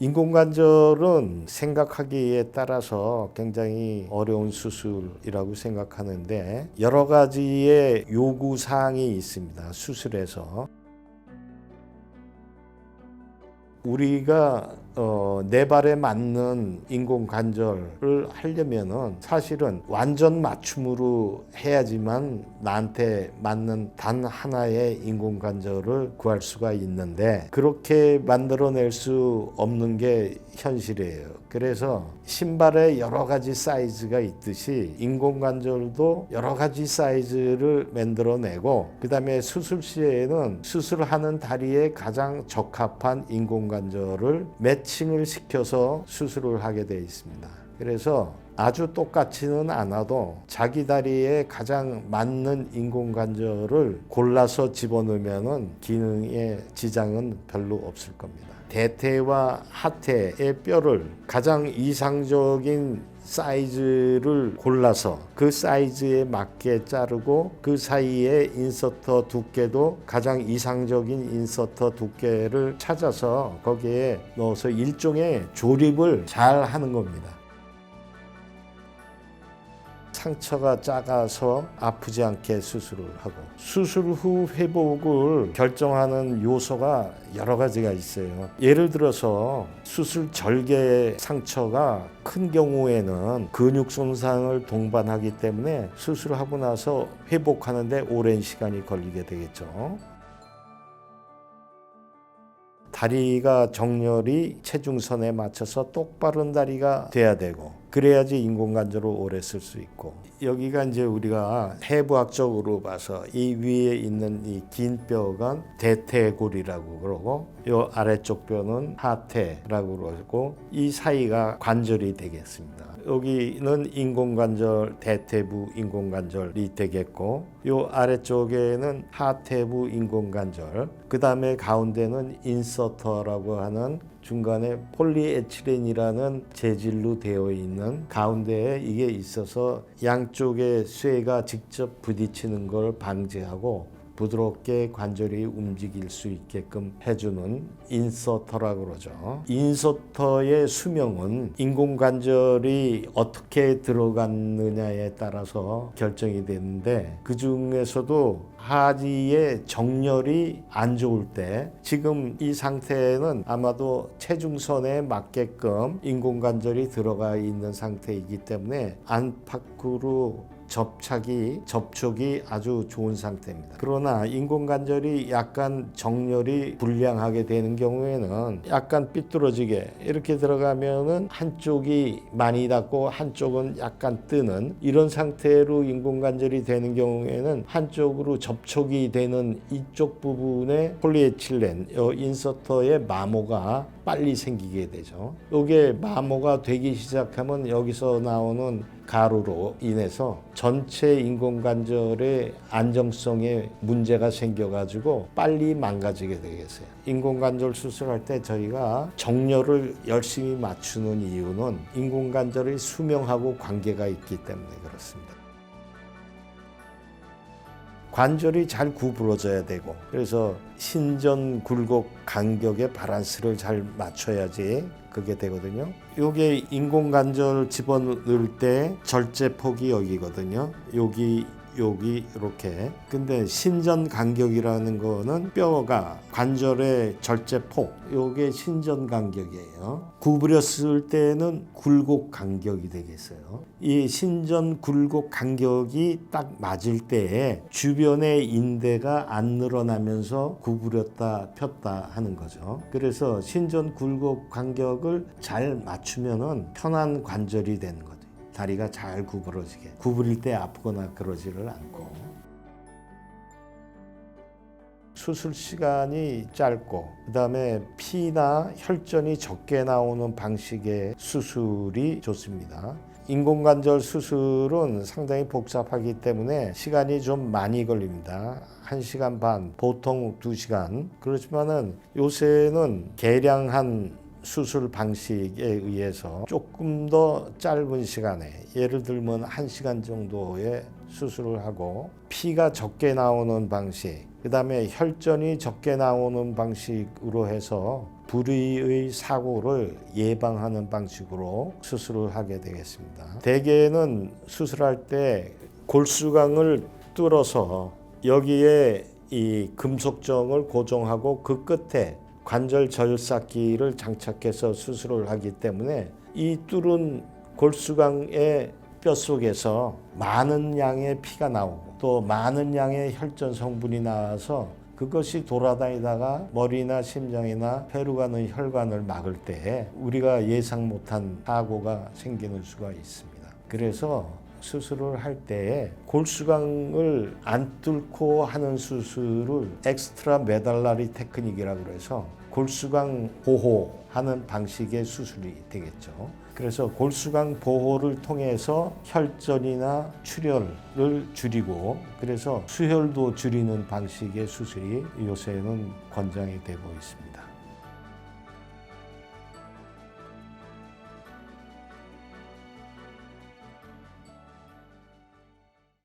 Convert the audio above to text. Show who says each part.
Speaker 1: 인공관절은 생각하기에 따라서 굉장히 어려운 수술이라고 생각하는데 여러 가지의 요구 사항이 있습니다. 수술에서 우리가 어, 내 발에 맞는 인공 관절을 하려면은 사실은 완전 맞춤으로 해야지만 나한테 맞는 단 하나의 인공 관절을 구할 수가 있는데 그렇게 만들어낼 수 없는 게 현실이에요. 그래서 신발에 여러 가지 사이즈가 있듯이 인공 관절도 여러 가지 사이즈를 만들어내고 그다음에 수술 시에는 수술하는 다리에 가장 적합한 인공 관절을 매칭을 시켜서 수술을 하게 되어 있습니다. 그래서 아주 똑같지는 않아도 자기 다리에 가장 맞는 인공 관절을 골라서 집어넣으면은 기능에 지장은 별로 없을 겁니다. 대퇴와 하퇴의 뼈를 가장 이상적인 사이즈를 골라서 그 사이즈에 맞게 자르고 그 사이에 인서터 두께도 가장 이상적인 인서터 두께를 찾아서 거기에 넣어서 일종의 조립을 잘 하는 겁니다. 상처가 작아서 아프지 않게 수술을 하고 수술 후 회복을 결정하는 요소가 여러 가지가 있어요. 예를 들어서 수술 절개 상처가 큰 경우에는 근육 손상을 동반하기 때문에 수술하고 나서 회복하는데 오랜 시간이 걸리게 되겠죠. 다리가 정렬이 체중선에 맞춰서 똑바른 다리가 돼야 되고 그래야지 인공관절을 오래 쓸 수 있고 여기가 이제 우리가 해부학적으로 봐서 이 위에 있는 이 긴 뼈가 대퇴골이라고 그러고 요 아래쪽 뼈는 하퇴라고 그러고 이 사이가 관절이 되겠습니다. 여기는 인공관절 대퇴부 인공관절이 되겠고 요 아래쪽에는 하퇴부 인공관절 그 다음에 가운데는 인서터라고 하는 중간에 폴리에틸렌이라는 재질로 되어 있는 가운데에 이게 있어서 양쪽의 쇠가 직접 부딪히는 걸 방지하고 부드럽게 관절이 움직일 수 있게끔 해주는 인서터라고 그러죠. 인서터의 수명은 인공관절이 어떻게 들어갔느냐에 따라서 결정이 되는데 그 중에서도 하지의 정렬이 안 좋을 때 지금 이 상태는 아마도 체중선에 맞게끔 인공관절이 들어가 있는 상태이기 때문에 안팎으로 접착이 접촉이 아주 좋은 상태입니다. 그러나 인공관절이 약간 정렬이 불량하게 되는 경우에는 약간 삐뚤어지게 이렇게 들어가면은 한쪽이 많이 닿고 한쪽은 약간 뜨는 이런 상태로 인공관절이 되는 경우에는 한쪽으로 접촉이 되는 이쪽 부분에 폴리에틸렌 요 인서터의 마모가 빨리 생기게 되죠. 이게 마모가 되기 시작하면 여기서 나오는 가루로 인해서 전체 인공관절의 안정성에 문제가 생겨가지고 빨리 망가지게 되겠어요. 인공관절 수술할 때 저희가 정렬을 열심히 맞추는 이유는 인공관절의 수명하고 관계가 있기 때문에 그렇습니다. 관절이 잘 구부러져야 되고 그래서 신전 굴곡 간격의 바란스를 잘 맞춰야지 그게 되거든요. 요게 인공관절 집어넣을 때 절제폭이 여기거든요. 여기 여기 이렇게. 근데 신전 간격이라는 거는 뼈가 관절의 절제폭 요게 신전 간격이에요. 구부렸을 때는 굴곡 간격이 되겠어요. 이 신전 굴곡 간격이 딱 맞을 때에 주변의 인대가 안 늘어나면서 구부렸다 폈다 하는 거죠. 그래서 신전 굴곡 간격을 잘 맞추면은 편한 관절이 되는 거죠 다리가 잘 구부러지게 구부릴 때 아프거나 그러지를 않고 수술 시간이 짧고 그다음에 피나 혈전이 적게 나오는 방식의 수술이 좋습니다. 인공관절 수술은 상당히 복잡하기 때문에 시간이 좀 많이 걸립니다. 1시간 반, 보통 2시간. 그렇지만은 요새는 개량한 수술 방식에 의해서 조금 더 짧은 시간에 예를 들면 한시간 정도의 수술을 하고 피가 적게 나오는 방식 그다음에 혈전이 적게 나오는 방식으로 해서 불의의 사고를 예방하는 방식으로 수술을 하게 되겠습니다. 대개는 수술할 때 골수강을 뚫어서 여기에 이 금속정을 고정하고 그 끝에 관절 절삭기를 장착해서 수술을 하기 때문에 이 뚫은 골수강의 뼈 속에서 많은 양의 피가 나오고 또 많은 양의 혈전 성분이 나와서 그것이 돌아다니다가 머리나 심장이나 폐로 가는 혈관을 막을 때 우리가 예상 못한 사고가 생기는 수가 있습니다. 그래서 수술을 할때 골수강을 안 뚫고 하는 수술을 엑스트라 메달라리 테크닉이라고 그래서 골수강 보호하는 방식의 수술이 되겠죠. 그래서 골수강 보호를 통해서 혈전이나 출혈을 줄이고 그래서 수혈도 줄이는 방식의 수술이 요새는 권장이 되고 있습니다.